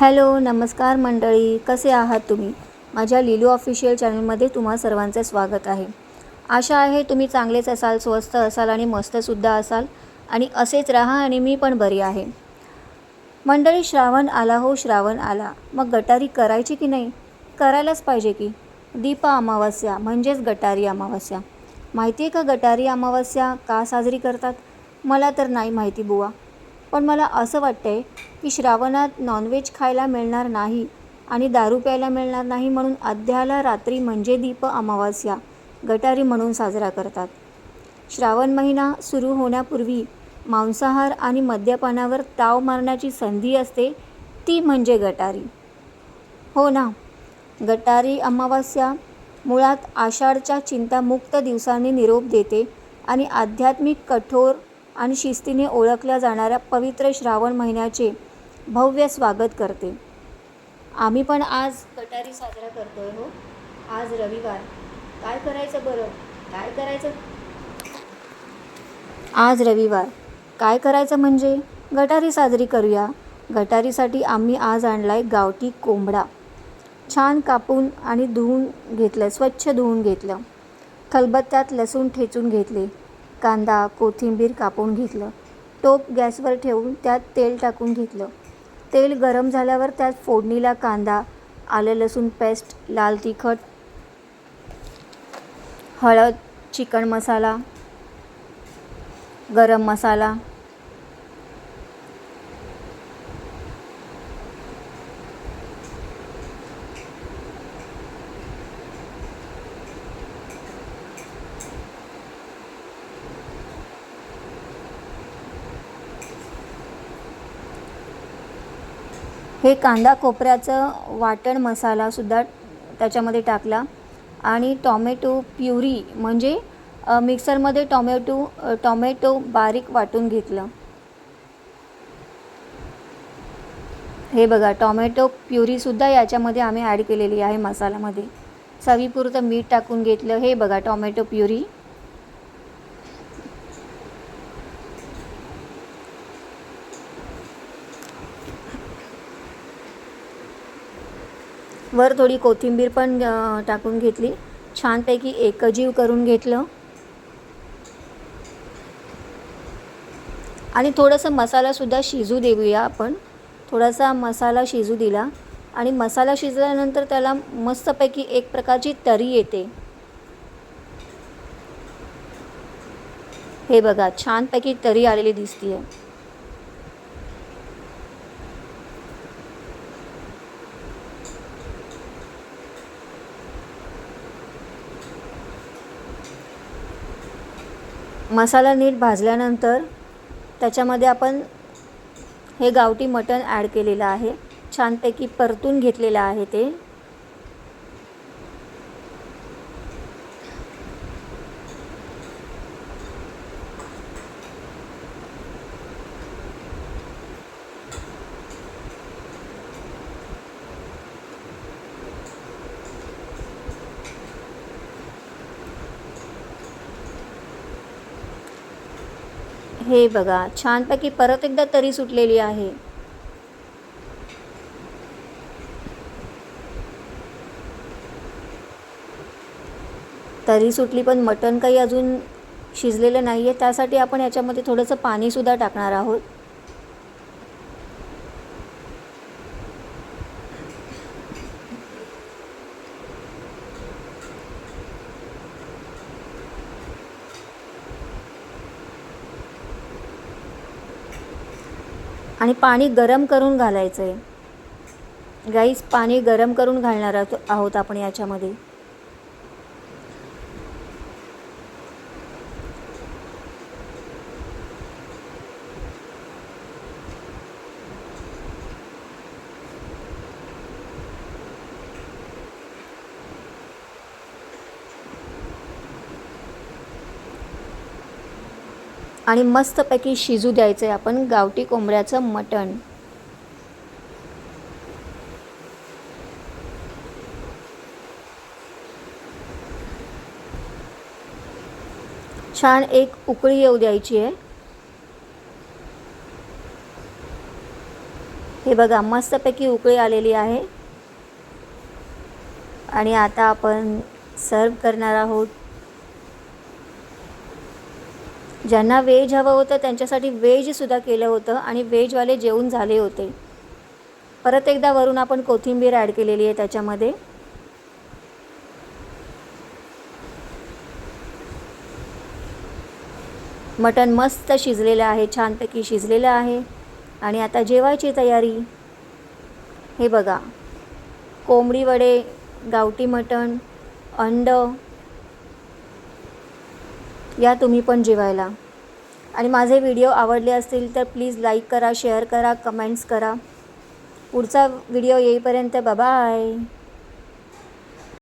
Hello नमस्कार मंडळी. कसे आहात तुम्ही? माझ्या लिलू ऑफिशियल चॅनलमध्ये तुम्हा सर्वांचे स्वागत आहे. आशा आहे तुम्ही चांगलेच असाल स्वस्त असाल आणि मस्तसुद्धा असाल आणि असेच राहा आणि मी पण बरी आहे. मंडळी श्रावण आला हो श्रावण आला. मग गटारी करायची की नाही? करायलाच पाहिजे की. दीप अमावस्या म्हणजेच गटारी अमावस्या. माहिती आहे का गटारी अमावस्या? का साजरी करतात? मला तर नाही माहिती बुवा. पण मला असं वाटतंय की श्रावणात नॉनव्हेज खायला मिळणार नाही आणि दारू प्यायला मिळणार नाही म्हणून अध्याला रात्री म्हणजे दीप अमावास्या गटारी म्हणून साजरा करतात. श्रावण महिना सुरू होण्यापूर्वी मांसाहार आणि मद्यपानावर ताव मारण्याची संधी असते ती म्हणजे गटारी. हो ना गटारी अमावास्या मुळात आषाढच्या चिंतामुक्त दिवसांनी निरोप देते आणि आध्यात्मिक कठोर आणि शिस्तीने ओळखल्या जाणाऱ्या पवित्र श्रावण महिन्याचे भव्य स्वागत करते. आम्ही पण आज गटारी साजरा आहे हो. आज रविवार. काय करायचं बरं? काय करायचं? आज रविवार. काय करायचं म्हणजे? गटारी साजरी करूया. गटारीसाठी आम्ही आज आणलाय गावठी कोंबडा. छान कापून आणि धुवून घेतलं स्वच्छ धुवून घेतलं. खलबत्त्यात लसूण ठेचून घेतले. कांदा कोथिंबीर कापून घेतलं. टोप गॅसवर ठेवून त्यात तेल टाकून घेतलं. तेल गरम झाल्यावर त्यात फोडणीला कांदा आलं लसूण पेस्ट लाल तिखट हळद चिकन मसाला गरम मसाला हे कांदा खोबऱ्याचं वाटण मसालासुद्धा त्याच्यामध्ये टाकला. आणि टॉमॅटो प्युरी म्हणजे मिक्सरमध्ये टॉमॅटो टॉमॅटो बारीक वाटून घेतलं. हे बघा टॉमॅटो प्युरीसुद्धा याच्यामध्ये आम्ही ॲड केलेली आहे मसाल्यामध्ये. चवीपुरतं मीठ टाकून घेतलं. हे बघा टॉमॅटो प्युरी. वर थोडी कोथिंबीर पण टाकून घेतली. छानपैकी एकजीव करून घेतलं. आणि थोडंसं मसालासुद्धा शिजू देऊया आपण. थोडासा मसाला शिजू दिला. आणि मसाला शिजल्यानंतर त्याला मस्तपैकी एक प्रकारची तरी येते. हे बघा छानपैकी तरी आलेली दिसतीये. मसाला नीट भाजल्यानंतर त्याच्यामध्ये आपण हे गावठी मटण ॲड केलेलं आहे. छानपैकी परतून घेतलेलं आहे ते. हे बघा छानपैकी परत एकदा तरी सुटलेली आहे. तरी सुटली पण मटण काही अजून शिजलेलं नाही आहे त्यासाठी आपण याच्यामध्ये थोडंसं पाणीसुद्धा टाकणार आहोत. आणि पाणी गरम करून घालायचं आहे गाईस पाणी गरम करून घालणार आहोत- आहोत आपण याच्यामध्ये. आणि मस्तपैकी शिजू द्यायचं आहे आपण गावठी कोंबड्याचं मटण. छान एक उकळी येऊ द्यायची आहे. हे बघा मस्तपैकी उकळी आलेली आहे. आणि आता आपण सर्व करणार आहोत ज्यांना व्हेज हवं होतं त्यांच्यासाठी व्हेजसुद्धा केलं होतं आणि व्हेजवाले जेवून झाले होते. परत एकदा वरून आपण कोथिंबीर ॲड केलेली आहे त्याच्यामध्ये. मटण मस्त शिजलेलं आहे छानपैकी शिजलेलं आहे. आणि आता जेवायची तयारी. हे बघा. कोंबडी वडे गावठी मटण अंड या तुम्ही पण जेवायला. आणि माझे व्हिडिओ आवडले असतील तर प्लीज लाईक करा शेअर करा कमेंट्स करा. पुढचा व्हिडिओ येईपर्यंत बाय